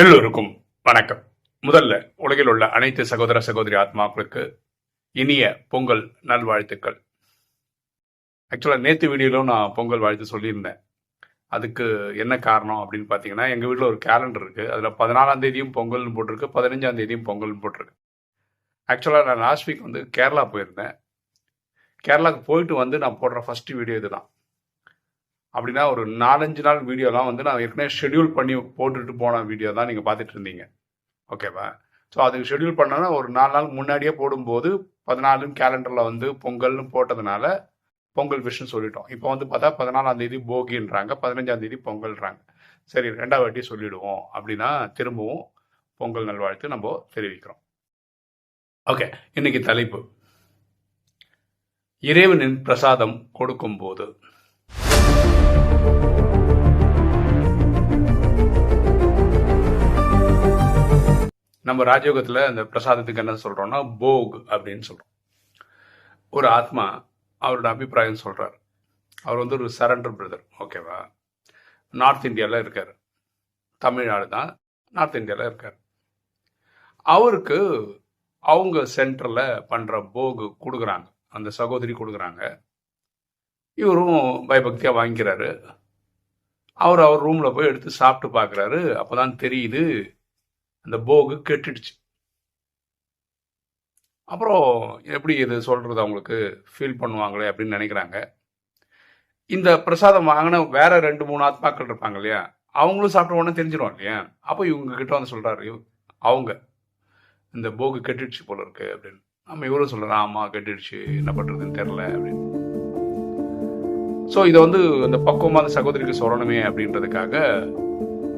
எல்லோருக்கும் வணக்கம். முதல்ல உலகில் உள்ள அனைத்து சகோதர சகோதரி ஆத்மாக்களுக்கு இனிய பொங்கல் நல்வாழ்த்துக்கள். ஆக்சுவலாக நேற்று வீடியோவில் நான் பொங்கல் வாழ்த்து சொல்லியிருந்தேன். அதுக்கு என்ன காரணம் அப்படின்னு பார்த்தீங்கன்னா எங்கள் வீட்டில் ஒரு கேலண்டர் இருக்குது அதில் பதினாலாம் தேதியும் பொங்கல்னு போட்டிருக்கு பதினஞ்சாம் தேதியும் பொங்கல்னு போட்டிருக்கு. ஆக்சுவலாக நான் லாஸ்ட் வீக் வந்து கேரளா போயிருந்தேன். கேரளாவுக்கு போயிட்டு வந்து நான் போடுற ஃபஸ்ட்டு வீடியோ இதுதான். அப்படின்னா ஒரு நாலஞ்சு நாள் வீடியோலாம் வந்து நான் ஏற்கனவே ஷெட்யூல் பண்ணி போட்டுட்டு போன வீடியோ தான் நீங்கள் பார்த்துட்டு இருந்தீங்க. ஓகேவா ஸோ அதுக்கு ஷெட்யூல் பண்ணனா ஒரு நாலு நாள் முன்னாடியே போடும்போது பதினாலுன்னு கேலண்டரில் வந்து பொங்கல்னு போட்டதுனால பொங்கல் விஷயம் சொல்லிட்டோம். இப்போ வந்து பார்த்தா பதினாலாம் தேதி போகின்றாங்க பதினஞ்சாம் தேதி பொங்கல்ன்றாங்க. சரி ரெண்டாவது வாட்டி சொல்லிடுவோம் அப்படின்னா திரும்பவும் பொங்கல் நல்வாழ்த்து நம்ம தெரிவிக்கிறோம். ஓகே இன்னைக்கு தலைப்பு. இறைவனின் பிரசாதம் கொடுக்கும்போது நம்ம ராஜயோகத்தில் அந்த பிரசாதத்துக்கு என்ன சொல்றோம்னா போக் அப்படின்னு சொல்றோம். ஒரு ஆத்மா அவரோட அபிப்பிராயம் சொல்றார். அவர் வந்து ஒரு சரண்டர் பிரதர் ஓகேவா நார்த் இந்தியாவில் இருக்கார். தமிழ்நாடு தான் நார்த் இந்தியாவில் இருக்கார். அவருக்கு அவங்க சென்டரில் பண்ணுற போகு கொடுக்குறாங்க. அந்த சகோதரி கொடுக்குறாங்க. இவரும் பயபக்தியாக வாங்கிக்கிறாரு. அவர் அவர் ரூமில் போய் எடுத்து சாப்பிட்டு பார்க்குறாரு அப்போ தான் தெரியுது அந்த போகு கெட்டுடுச்சு. அப்புறம் எப்படி இது சொல்கிறது அவங்களுக்கு? ஃபீல் பண்ணுவாங்களே அப்படின்னு நினைக்கிறாங்க. இந்த பிரசாதம் வாங்கின வேற ரெண்டு மூணு ஆத்மாக்கள் இருப்பாங்க இல்லையா? அவங்களும் சாப்பிட்ட உடனே தெரிஞ்சிடும் இல்லையா? அப்போ இவங்க கிட்ட வந்து சொல்கிறாரு அவங்க இந்த போகு கெட்டுடுச்சு போல இருக்கு அப்படின்னு. நம்ம இவரும் சொல்கிறேன் ஆமாம் கெட்டுடுச்சு என்ன பண்ணுறதுன்னு தெரில அப்படின்னு. ஸோ இதை வந்து அந்த பக்குவமான சகோதரிக்கு சொல்லணுமே அப்படின்றதுக்காக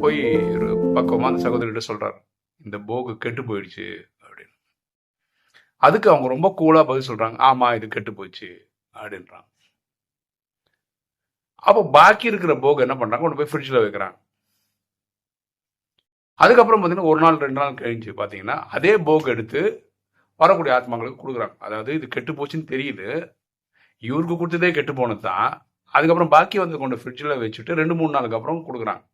போய் ஒரு பக்குவமான சகோதரிகிட்ட சொல்றாரு. இந்த போகு கெட்டு போயிடுச்சு அப்படின்னு. அதுக்கு அவங்க ரொம்ப கூலா பதில் சொல்றாங்க. ஆமா இது கெட்டு போச்சு அப்படின்றாங்க. அப்போ பாக்கி இருக்கிற போகு என்ன பண்றாங்க? கொண்டு போய் ஃப்ரிட்ஜில் வைக்கிறாங்க. அதுக்கப்புறம் பார்த்தீங்கன்னா ஒரு நாள் ரெண்டு நாள் கழிஞ்சு பார்த்தீங்கன்னா அதே போக் எடுத்து வரக்கூடிய ஆத்மாங்களுக்கு கொடுக்குறாங்க. அதாவது இது கெட்டு போச்சுன்னு தெரியுது. இவருக்கு கொடுத்ததே கெட்டு போனது தான் அதுக்கப்புறம் பாக்கி வந்து கொண்டு ஃப்ரிட்ஜில் வச்சுட்டு ரெண்டு மூணு நாளுக்கு அப்புறம் கொடுக்குறாங்க.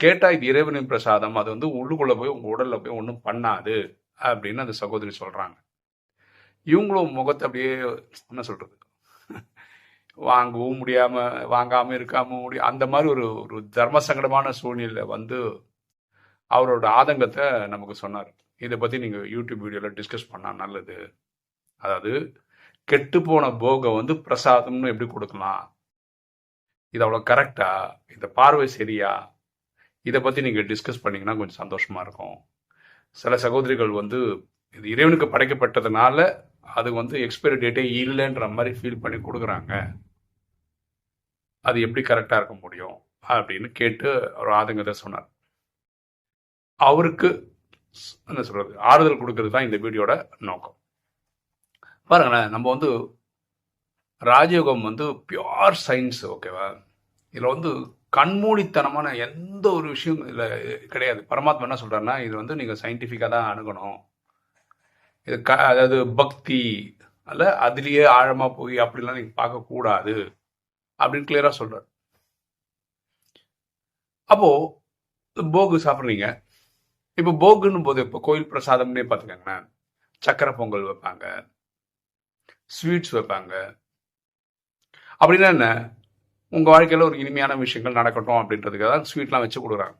கேட்டால் இது இறைவனின் பிரசாதம். அது வந்து உள்ளுக்குள்ளே போய் உங்கள் உடலில் போய் ஒன்றும் பண்ணாது அப்படின்னு அந்த சகோதரி சொல்கிறாங்க இவங்களும் முகத்தை அப்படியே என்ன சொல்கிறது வாங்கவும் முடியாமல் வாங்காமல் இருக்காமல் முடியும் அந்த மாதிரி ஒரு ஒரு தர்ம சங்கடமான சூழ்நிலை வந்து அவரோட ஆதங்கத்தை நமக்கு சொன்னார். இதை பற்றி நீங்கள் யூடியூப் வீடியோவில் டிஸ்கஸ் பண்ணால் நல்லது. அதாவது கெட்டு போன போகை வந்து பிரசாதம்னு எப்படி கொடுக்கலாம்? இது அவ்வளோ கரெக்டா இந்த பார்வை சரியா? இதை பற்றி நீங்கள் டிஸ்கஸ் பண்ணிங்கன்னா கொஞ்சம் சந்தோஷமாக இருக்கும். சில சகோதரிகள் வந்து இது இறைவனுக்கு படைக்கப்பட்டதுனால அது வந்து எக்ஸ்பைரி டேட்டே இல்லைன்ற மாதிரி ஃபீல் பண்ணி கொடுக்குறாங்க. அது எப்படி கரெக்டாக இருக்க முடியும்? அப்படின்னு கேட்டு அவர் ஆதங்கத்தை சொன்னார். அவருக்கு என்ன சொல்கிறது ஆறுதல் கொடுக்கறது தான் இந்த வீடியோட நோக்கம். பாருங்களேன் நம்ம வந்து ராஜயோகம் வந்து பியோர் சயின்ஸ் ஓகேவா இதில் வந்து கண்மூடித்தனமான எந்த ஒரு விஷயம் இதில் கிடையாது. பரமாத்மா என்ன சொல்கிறாருன்னா இது வந்து நீங்கள் சயின்டிஃபிக்காக தான் அணுகணும். இது க அதாவது பக்தி அல்ல அதுலேயே ஆழமாக போய் அப்படிலாம் நீங்கள் பார்க்கக்கூடாது அப்படின்னு கிளியராக சொல்கிறார் அப்போது போகு சாப்பிட்றீங்க. இப்போ போகுன்னு போது இப்போ கோயில் பிரசாதம்னே பார்த்துக்கோங்களேன். சக்கரை பொங்கல் வைப்பாங்க. ஸ்வீட்ஸ் வைப்பாங்க. அப்படின்னா என்ன? உங்கள் வாழ்க்கையில் ஒரு இனிமையான விஷயங்கள் நடக்கட்டும் அப்படின்றதுக்காக தான் ஸ்வீட்லாம் வச்சு கொடுக்குறாங்க.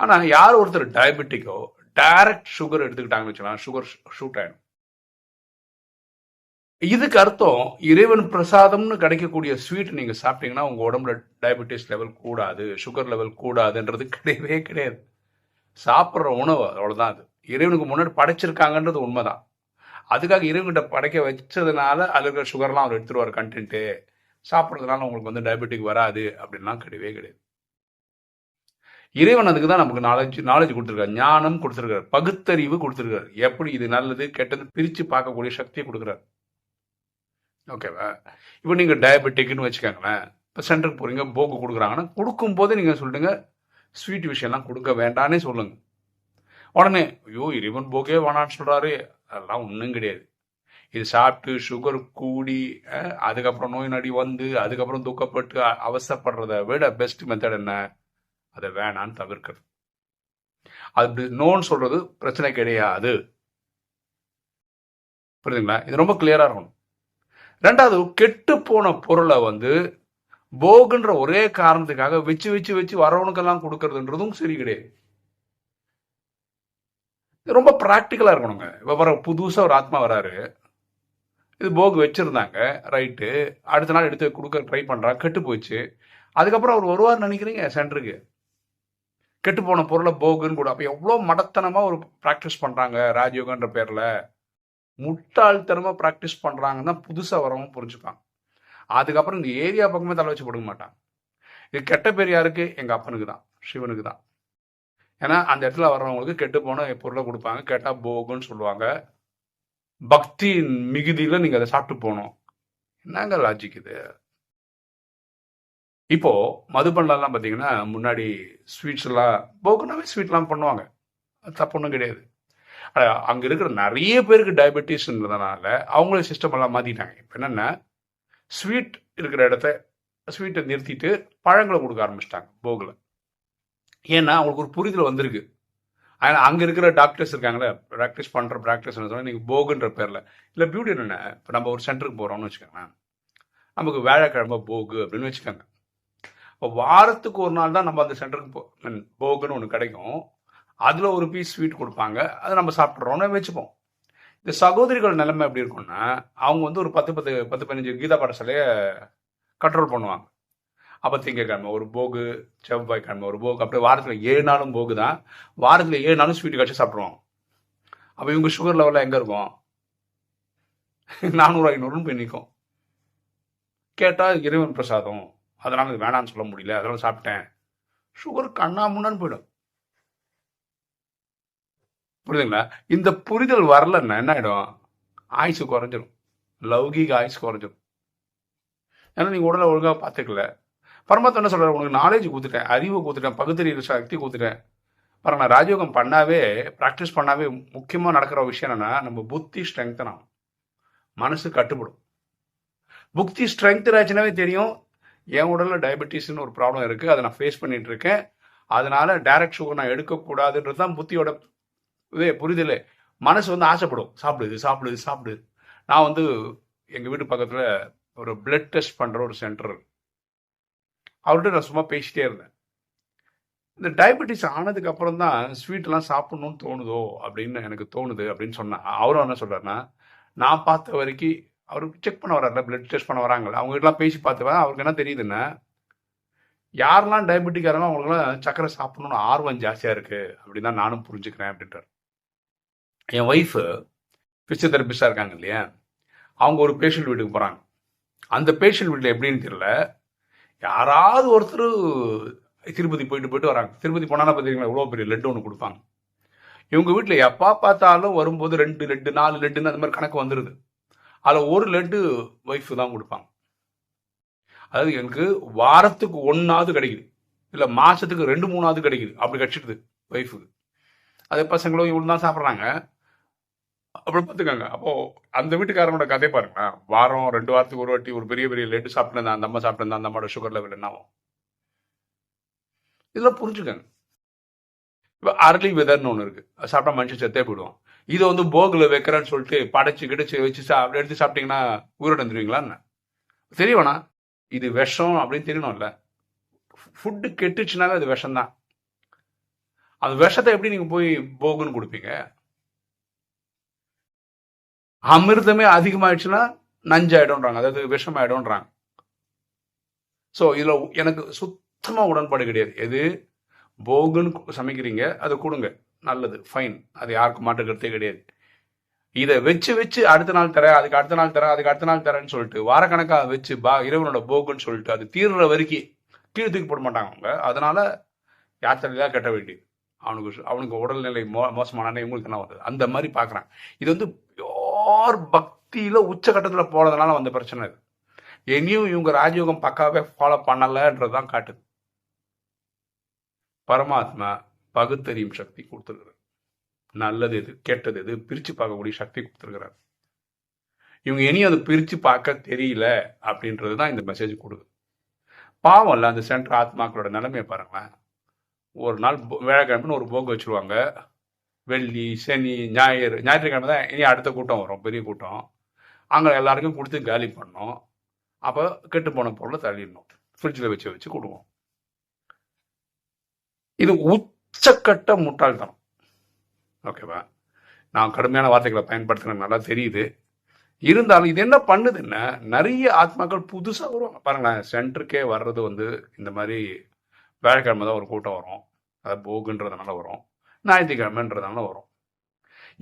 ஆனால் யார் ஒருத்தர் டயபெட்டிக்கோ டைரக்ட் சுகர் எடுத்துக்கிட்டாங்கன்னு வச்சுக்கலாம் சுகர் ஷூட் ஆகிடும் இதுக்கு அர்த்தம் இறைவன் பிரசாதம்னு கிடைக்கக்கூடிய ஸ்வீட் நீங்கள் சாப்பிட்டீங்கன்னா உங்கள் உடம்புல டயபெட்டிஸ் லெவல் கூடாது சுகர் லெவல் கூடாதுன்றது கிடையவே கிடையாது. சாப்பிட்ற உணவு அவ்வளோதான் அது. இறைவனுக்கு முன்னாடி படைச்சிருக்காங்கன்றது உண்மைதான். அதுக்காக இறைவன்கிட்ட படைக்க வச்சதுனால அதில் இருக்கிற சுகர்லாம் அவர் எடுத்துருவார் கண்டென்ட்டு சாப்பிட்றதுனால உங்களுக்கு வந்து டயபெட்டிக் வராது அப்படின்லாம் கிடையவே கிடையாது. இறைவன் அதுக்கு தான் நமக்கு நாலேஜ் நாலேஜ் கொடுத்துருக்காரு. ஞானம் கொடுத்துருக்காரு. பகுத்தறிவு கொடுத்துருக்காரு. எப்படி இது நல்லது கெட்டது பிரித்து பார்க்கக்கூடிய சக்தியை கொடுக்குறாரு. ஓகேவா இப்போ நீங்கள் டயபெட்டிக்னு வச்சுக்கோங்களேன். இப்போ சென்டருக்கு போகிறீங்க போக்கு கொடுக்குறாங்கன்னா கொடுக்கும்போது நீங்கள் சொல்லிட்டுங்க ஸ்வீட் விஷயம்லாம் கொடுக்க வேண்டானே சொல்லுங்கள் உடனே ஐயோ இறைவன் போகே வேணான்னு சொல்கிறாரு அதெல்லாம் ஒன்றும் கிடையாது. இது சாப்பிட்டு சுகர் கூடி அதுக்கப்புறம் நோய் நடி வந்து அதுக்கப்புறம் துக்கப்பட்டு அவசரப்படுறத விட பெஸ்ட் மெத்தட் என்ன? அதை வேணான்னு தவிர்க்கிறது அது நோன்னு சொல்றது பிரச்சனை கிடையாது. புரியுதுங்களா? இது ரொம்ப கிளியரா இருக்கணும். ரெண்டாவது கெட்டு போன பொருளை வந்து போகுன்ற ஒரே காரணத்துக்காக வச்சு வச்சு வச்சு வரவனுக்கெல்லாம் கொடுக்கறதுன்றதும் சரி கிடையாது. ரொம்ப ப்ராக்டிக்கலாக இருக்கணுங்க. இப்போ வர புதுசாக ஒரு ஆத்மா வராரு. இது போக் வச்சுருந்தாங்க ரைட்டு அடுத்த நாள் எடுத்து கொடுக்க ட்ரை பண்ணுறா கெட்டு போச்சு. அதுக்கப்புறம் அவர் வருவார் நினைக்கிறீங்க சென்டருக்கு? கெட்டு போன பொருளை போகுன்னு கூட. அப்போ எவ்வளோ மடத்தனமாக ஒரு ப்ராக்டிஸ் பண்ணுறாங்க ராஜயோகன்ற பேரில். முட்டாள்தனமாக ப்ராக்டிஸ் பண்ணுறாங்கன்னு தான் புதுசாக வரவும் புரிஞ்சுப்பாங்க. அதுக்கப்புறம் இந்த ஏரியா பக்கமே தலை வச்சு கொடுக்க மாட்டான் இது கெட்ட பேர் யாருக்கு? எங்கள் அப்பனுக்கு தான் சிவனுக்கு தான். ஏன்னா அந்த இடத்துல வர்றவங்களுக்கு கெட்டு போன பொருளை கொடுப்பாங்க. கேட்டால் போகுன்னு சொல்லுவாங்க. பக்தியின் மிகுதியில் நீங்கள் அதை சாப்பிட்டு போகணும். என்னங்க லாஜிக் இது? இப்போ மதுபண்டெல்லாம் பார்த்தீங்கன்னா முன்னாடி ஸ்வீட்ஸ் எல்லாம் போகுனாவே ஸ்வீட்லாம் பண்ணுவாங்க. அது தப்பு ஒன்றும் கிடையாது. ஆனால் அங்கே இருக்கிற நிறைய பேருக்கு டயபெட்டிஸ்ன்றதுனால அவங்களே சிஸ்டம் எல்லாம் மாற்றிட்டாங்க இப்போ என்னென்னா ஸ்வீட் இருக்கிற இடத்த ஸ்வீட்டை நிறுத்திட்டு பழங்களை கொடுக்க ஆரம்பிச்சிட்டாங்க போகில். ஏன்னா அவங்களுக்கு ஒரு புரிதல் வந்திருக்கு. ஆனால் அங்கே இருக்கிற டாக்டர்ஸ் இருக்காங்களே ப்ராக்டிஸ் பண்ணுற ப்ராக்டிஸ் சொன்னால் நீங்கள் போகுன்ற பேரில். இல்லை பியூட்டி என்ன? இப்போ நம்ம ஒரு சென்டருக்கு போகிறோம்னு வச்சுக்கோங்களேன். நமக்கு வேலைக்கிழமை போகு அப்படின்னு வச்சுக்கோங்க. இப்போ வாரத்துக்கு ஒரு நாள் தான் நம்ம அந்த சென்டருக்கு போ போகுன்னு ஒன்று கிடைக்கும். அதில் ஒரு பீஸ் ஸ்வீட் கொடுப்பாங்க. அதை நம்ம சாப்பிட்றோன்னு வச்சுப்போம். இந்த சகோதரிகள் நிலைமை எப்படி இருக்கும்னா அவங்க வந்து ஒரு பத்து பத்து பத்து பதினஞ்சு கீதா பாடசாலையை கண்ட்ரோல் பண்ணுவாங்க. அப்போ திங்கக்கிழமை ஒரு போகு செவ்வாய்க்கிழமை ஒரு போகு அப்படியே வாரத்தில் ஏழு நாளும் போகு தான் வாரத்தில் ஏழு நாளும் ஸ்வீட்டு கட்சி சாப்பிட்ருவோம் அப்போ இவங்க சுகர் லெவலில் எங்கே இருக்கும்? நானூறு ஐநூறுன்னு போய் நிற்கும் கேட்டால் இறைவன் பிரசாதம். அதனால் வேணாம்னு வேணான்னு சொல்ல முடியல. அதெல்லாம் சாப்பிட்டேன். சுகர் கண்ணா முன்னான்னு போயிடும். புரியுதுங்களா? இந்த புரிதல் வரலன்னா என்ன ஆகிடும் ஆயுசு குறைஞ்சிடும் லௌகீக ஆயுசு குறைஞ்சிரும். ஏன்னா நீங்கள் உடலை ஒழுங்காக பார்த்துக்கல. பரமாத்மா என்ன சொல்கிறார் உனக்கு நாலேஜ் கொடுத்துட்டேன் அறிவு கொடுத்துட்டேன் பகுத்தறிவு சக்தி கொடுத்துட்டேன். பாருங்க நான் ராஜயோகம் பண்ணாவே ப்ராக்டிஸ் பண்ணாவே முக்கியமாக நடக்கிற விஷயம் என்னென்னா நம்ம புத்தி ஸ்ட்ரென்த்தன் ஆகும் மனசு கட்டுப்படும். புத்தி ஸ்ட்ரெங்த் ஆச்சுனாவே தெரியும் என் உடலில் டயபெட்டிஸ்னு ஒரு ப்ராப்ளம் இருக்குது அதை நான் ஃபேஸ் பண்ணிட்டு இருக்கேன். அதனால டைரக்ட் சுகர் நான் எடுக்கக்கூடாதுன்றது தான் புத்தியோட இதே புரிதல். மனசு வந்து ஆசைப்படும். சாப்பிடுது சாப்பிடுது சாப்பிடுது நான் வந்து எங்கள் வீட்டு பக்கத்தில் ஒரு பிளட் டெஸ்ட் பண்ணுற ஒரு சென்டர் அவர்கிட்ட நான் சும்மா பேசிட்டே இருந்தேன். இந்த டயபெட்டிஸ் ஆனதுக்கு அப்புறம் தான் ஸ்வீட்லாம் சாப்பிட்ணுன்னு தோணுதோ அப்படின்னு எனக்கு தோணுது அப்படின்னு சொன்னேன் அவரும் என்ன சொல்றாருன்னா நான் பார்த்த வரைக்கும் அவருக்கு செக் பண்ண வர்றாருல பிளட் டெஸ்ட் பண்ண வராங்களா அவங்ககிட்டலாம் பேசி பார்த்துவேன் அவருக்கு என்ன தெரியுதுன்னா யாரெல்லாம் டயபெட்டிக்காக அவங்களுக்குலாம் சக்கரை சாப்பிடணும்னு ஆர்வம் ஜாஸ்தியாக இருக்கு அப்படின்னு தான் நானும் புரிஞ்சுக்கிறேன் அப்படின்றார் என் ஒய்ஃபு ஃபிசியோதெரபிஸ்டாக இருக்காங்க இல்லையா? அவங்க ஒரு பேஷண்ட் வீட்டுக்கு போகிறாங்க அந்த பேஷண்ட் வீட்டில் எப்படின்னு தெரியல யாராவது ஒருத்தர் திருப்பதி போயிட்டு போயிட்டு வராங்க. திருப்பதி போனாலும் பார்த்தீங்களா இவ்வளோ பெரிய லட்டு ஒன்று கொடுப்பாங்க. இவங்க வீட்டில் எப்போ பார்த்தாலும் வரும்போது ரெண்டு லட்டு நாலு லட்டுன்னு அந்த மாதிரி கணக்கு வந்துடுது அதில் ஒரு லட்டு ஒய்ஃபு தான் கொடுப்பாங்க. அதாவது எனக்கு வாரத்துக்கு ஒன்றாவது கிடைக்குது. இல்லை மாதத்துக்கு ரெண்டு மூணாவது கிடைக்குது. அப்படி கிடச்சிடுது ஒய்ஃபுக்கு அதே பசங்களும் இவ்வளோ தான் சாப்பிட்றாங்க. அப்படி பார்த்துக்கோங்க அப்போ அந்த வீட்டுக்காரனோட கதை பாருங்களேன். வாரம் ரெண்டு வாரத்துக்கு ஒரு வாட்டி ஒரு பெரிய பெரிய லெட்டு சாப்பிட்டுருந்தா அந்த அம்மா சாப்பிட்டு அந்த அம்மாவோட சுகர் லெவல் என்ன ஆகும் இதெல்லாம் புரிஞ்சுக்கோங்க. இப்போ அரளி விதர்னு ஒன்று இருக்கு. அது சாப்பிட்டா மனுஷன் செத்தே போயிடுவான். இதை வந்து போகில் வைக்கிறேன்னு சொல்லிட்டு படைச்சு கிடச்சி வச்சு சா அப்படி எடுத்து சாப்பிட்டீங்கன்னா உயிரிழந்துருவீங்களான்னு தெரியவேணா இது விஷம் அப்படின்னு தெரியணும்ல. ஃபுட்டு கெட்டுச்சுனாவே அது விஷம் தான் அந்த விஷத்தை எப்படி நீங்கள் போய் போகுன்னு கொடுப்பீங்க? அமிர்தமே அதிகமாயிடுச்சுன்னா நஞ்சாயிடும்ன்றாங்க. அதாவது விஷமாயிடும்ன்றாங்க. ஸோ இதில் எனக்கு சுத்தமாக உடன்பாடு கிடையாது. எது? போகுன்னு சமைக்கிறீங்க அதை கொடுங்க. நல்லது ஃபைன் அது யாருக்கும் மாற்றுக்கிறதே கிடையாது. இதை வச்சு வச்சு அடுத்த நாள் தரேன் அதுக்கு அடுத்த நாள் தரேன் அதுக்கு அடுத்த நாள் தரேன்னு சொல்லிட்டு வாரக்கணக்காக வச்சு பா இறைவனோட போகுன்னு சொல்லிட்டு அது தீர்ற வரைக்கும் கீழே தூக்கி போட மாட்டாங்க அவங்க. அதனால யாத்திரையாக கட்ட வேண்டியது? அவனுக்கு அவனுக்கு உடல்நிலை மோ மோசமான இவங்களுக்கு என்ன வருது அந்த மாதிரி பார்க்குறான் இது வந்து ஆர் பக்தியில் உச்சகட்டத்தில் போனதுனால வந்த பிரச்சனை இது. இனியும் இவங்க ராஜயோகம் பக்காவே ஃபாலோ பண்ணலைன்றது தான் காட்டுது. பரமாத்மா பகுத்தறியும் சக்தி கொடுத்துருக்குறார். நல்லது எது கெட்டது எது பிரித்து பார்க்கக்கூடிய சக்தி கொடுத்துருக்கிறார். இவங்க இனியும் அதை பிரித்து பார்க்க தெரியல அப்படின்றது தான் இந்த மெசேஜ் கொடுக்குது. பாவம் இல்லை அந்த சென்டர் ஆத்மாக்களோட நிலைமையை பாருங்களேன். ஒரு நாள் வியாழக்கிழமைன்னு ஒரு போக்கு வச்சுருவாங்க. வெள்ளி சனி ஞாயிறு ஞாயிற்றுக்கிழமை தான் இனி அடுத்த கூட்டம் வரும் பெரிய கூட்டம். அங்கே எல்லாருக்கும் கொடுத்து காலி பண்ணோம். அப்போ கெட்டு போன பொருளை தள்ளிடணும். ஃப்ரிட்ஜில் வச்சு வச்சு கொடுவோம். இது உச்சக்கட்ட முட்டாள்தனம். ஓகேவா? நான் கடுமையான வார்த்தைகளை பயன்படுத்துறது நல்லா தெரியுது. இருந்தாலும் இது என்ன பண்ணுதுன்னா நிறைய ஆத்மாக்கள் புதுசாக வருவாங்க. பாருங்களேன் சென்டருக்கே வர்றது வந்து இந்த மாதிரி வேலைக்கிழமை தான் ஒரு கூட்டம் வரும். அது போகுன்றதுனால வரும். ஞாயிற்றுக்கிழமைன்றதால வரும்.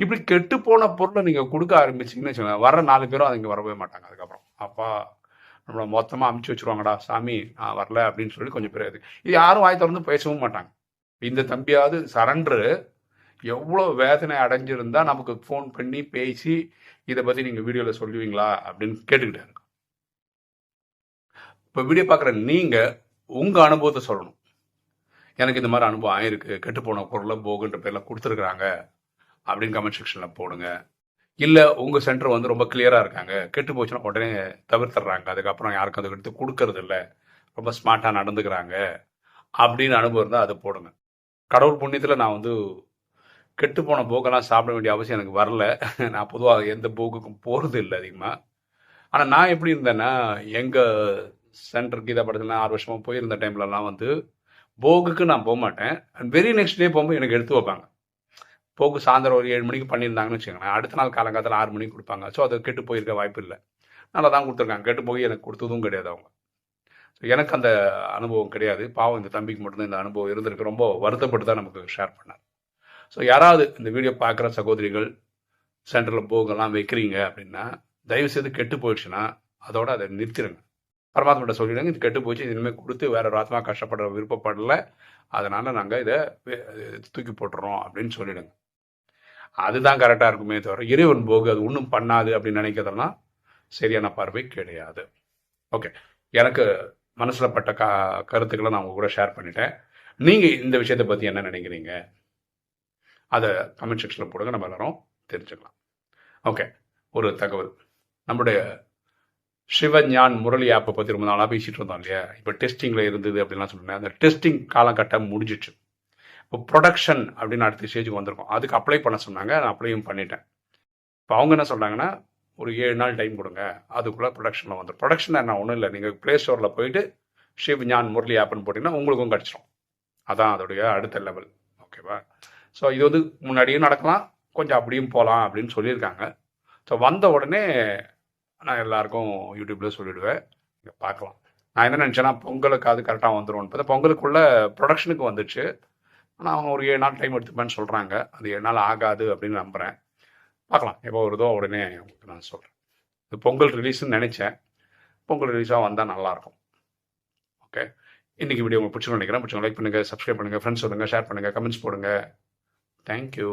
இப்படி கெட்டு போன பொருளை நீங்கள் கொடுக்க ஆரம்பிச்சிங்கன்னு வச்சுக்கோங்க. வர நாலு பேரும் அது இங்கே வரவே மாட்டாங்க அதுக்கப்புறம். அப்பா நம்மளை மொத்தமாக அமுச்சு வச்சுருவாங்கடா சாமி நான் வரல அப்படின்னு சொல்லி கொஞ்சம் பெரிய இது யாரும் வாய் திறந்து பேசவும் மாட்டாங்க. இந்த தம்பியாவது சரண்டரு. எவ்வளோ வேதனை அடைஞ்சிருந்தா நமக்கு ஃபோன் பண்ணி பேசி இதை பற்றி நீங்கள் வீடியோவில் சொல்லுவீங்களா அப்படின்னு கேட்டுக்கிட்டாரு இப்போ வீடியோ பார்க்குற நீங்கள் உங்கள் அனுபவத்தை சொல்லணும். எனக்கு இந்த மாதிரி அனுபவம் ஆயிருக்கு கெட்டுப்போன பொருளை போகுன்ற பேரில் கொடுத்துருக்குறாங்க. அப்படின்னு கமெண்ட் செக்ஷனில் போடுங்க. இல்லை உங்கள் சென்டர் வந்து ரொம்ப கிளியராக இருக்காங்க. கெட்டு போச்சுன்னா உடனே தவிர்த்துறாங்க அதுக்கப்புறம் யாருக்கும் அதை எடுத்து கொடுக்கறது இல்லை. ரொம்ப ஸ்மார்ட்டாக நடந்துக்கிறாங்க. அப்படின்னு அனுபவம் இருந்தால் அதை போடுங்க. கடவுள் புண்ணியத்தில் நான் வந்து கெட்டு போன போக்கெல்லாம் சாப்பிட வேண்டிய அவசியம் எனக்கு வரல. நான் பொதுவாக எந்த போக்குக்கும் போகிறது இல்லை அதிகமாக ஆனால் நான் எப்படி இருந்தேன்னா எங்கள் சென்டருக்கு இதை படத்துலாம் ஆறு வருஷமாக போயிருந்த டைம்லலாம் வந்து போகுக்கு நான் போக மாட்டேன். வெரி நெக்ஸ்ட் டே போகும்போது எனக்கு எடுத்து வைப்பாங்க. போக்கு சாயந்தரம் ஒரு ஏழு மணிக்கு பண்ணியிருந்தாங்கன்னு வச்சுக்கோங்களேன். அடுத்த நாள் காலங்காலத்தில் ஆறு மணிக்கு கொடுப்பாங்க. ஸோ அது கெட்டு போயிருக்க வாய்ப்பு இல்லை. நல்லா தான் கொடுத்துருக்காங்க. கெட்டு போய் எனக்கு கொடுத்ததும் கிடையாது அவங்க. ஸோ எனக்கு அந்த அனுபவம் கிடையாது. பாவம் இந்த தம்பிக்கு மட்டும்தான் இந்த அனுபவம் இருந்திருக்கு. ரொம்ப வருத்தப்பட்டு தான் நமக்கு ஷேர் பண்ணார். ஸோ யாராவது இந்த வீடியோ பார்க்குற சகோதரிகள் சென்டரில் போகலாம் வைக்கிறீங்க அப்படின்னா தயவு செய்து கெட்டு போயிடுச்சுன்னா அதோட அதை நிறுத்திடுங்க பரமாத்மாட்ட சொல்லிடுங்க இது கெட்டு போச்சு இனிமேல் கொடுத்து வேற ஒரு ஆத்மா கஷ்டப்படுற விருப்பப்படல அதனால நாங்கள் இதை தூக்கி போட்டுறோம் அப்படின்னு சொல்லிடுங்க. அதுதான் கரெக்டாக இருக்குமே தவிர இறைவன் போகு அது ஒன்றும் பண்ணாது அப்படின்னு நினைக்கிறதெல்லாம் சரியான பார்வை கிடையாது. ஓகே எனக்கு மனசில் பட்ட க கருத்துக்களை நான் உங்க கூட ஷேர் பண்ணிட்டேன். நீங்கள் இந்த விஷயத்தை பற்றி என்ன நினைக்கிறீங்க? அதை கமெண்ட் செக்ஷனில் போடுங்க நம்ம எல்லாரும் தெரிஞ்சுக்கலாம். ஓகே ஒரு தகவல். நம்முடைய சிவஞான் முரளி ஆப்பை பற்றி ரொம்ப நாளாக பேசிகிட்டு இருந்தோம் இல்லையா? இப்போ டெஸ்டிங்கில் இருந்தது அப்படின்லாம் சொல்லுவேன் அந்த டெஸ்டிங் காலகட்டம் முடிஞ்சிச்சு. இப்போ ப்ரொடக்ஷன் அப்படின்னு அடுத்த ஸ்டேஜுக்கு வந்திருக்கோம். அதுக்கு அப்ளை பண்ண சொன்னாங்க. நான் அப்ளையும் பண்ணிட்டேன். இப்போ அவங்க என்ன சொல்கிறாங்கன்னா ஒரு ஏழு நாள் டைம் கொடுங்க. அதுக்குள்ளே ப்ரொடக்ஷனில் வந்துடும் ப்ரொடக்ஷன் என்ன ஒன்றும் இல்லை. நீங்கள் ப்ளே ஸ்டோரில் போயிட்டு சிவ் ஞான் முரளி ஆப்னு போட்டிங்கன்னா உங்களுக்கும் கிடச்சிரும். அதான் அதோடைய அடுத்த லெவல் ஓகேவா ஸோ இது வந்து முன்னாடியும் நடக்கலாம். கொஞ்சம் அப்படியும் போகலாம் அப்படின்னு சொல்லியிருக்காங்க. ஸோ வந்த உடனே நான் எல்லாருக்கும் யூடியூப்ல சொல்லிடுவேன். பார்க்கலாம் நான் என்ன நினச்சேன்னா பொங்கலுக்கு அது கரெக்டாக வந்துடும் பார்த்தா பொங்கலுக்குள்ள ப்ரொடக்ஷனுக்கு வந்துச்சு. ஆனால் அவங்க ஒரு ஏழு நாள் டைம் எடுத்துப்பேன்னு சொல்கிறாங்க அது ஏழு நாள் ஆகாது அப்படின்னு நம்புகிறேன் பார்க்கலாம் எப்போ வருதோ உடனே உங்களுக்கு நான் சொல்கிறேன் இது பொங்கல் ரிலீஸ்னு நினச்சேன். பொங்கல் ரிலீஸாக வந்தால் நல்லாயிருக்கும். ஓகே? இன்றைக்கி வீடியோ உங்களுக்கு பிடிச்சிருன்னு நினைக்கிறேன். பிடிச்சவங்க லைக் பண்ணுங்கள் சப்ஸ்கிரைப் பண்ணுங்கள் ஃப்ரெண்ட்ஸ் சொல்லுங்கள் ஷேர் பண்ணுங்கள் கமெண்ட்ஸ் போடுங்க. தேங்க்யூ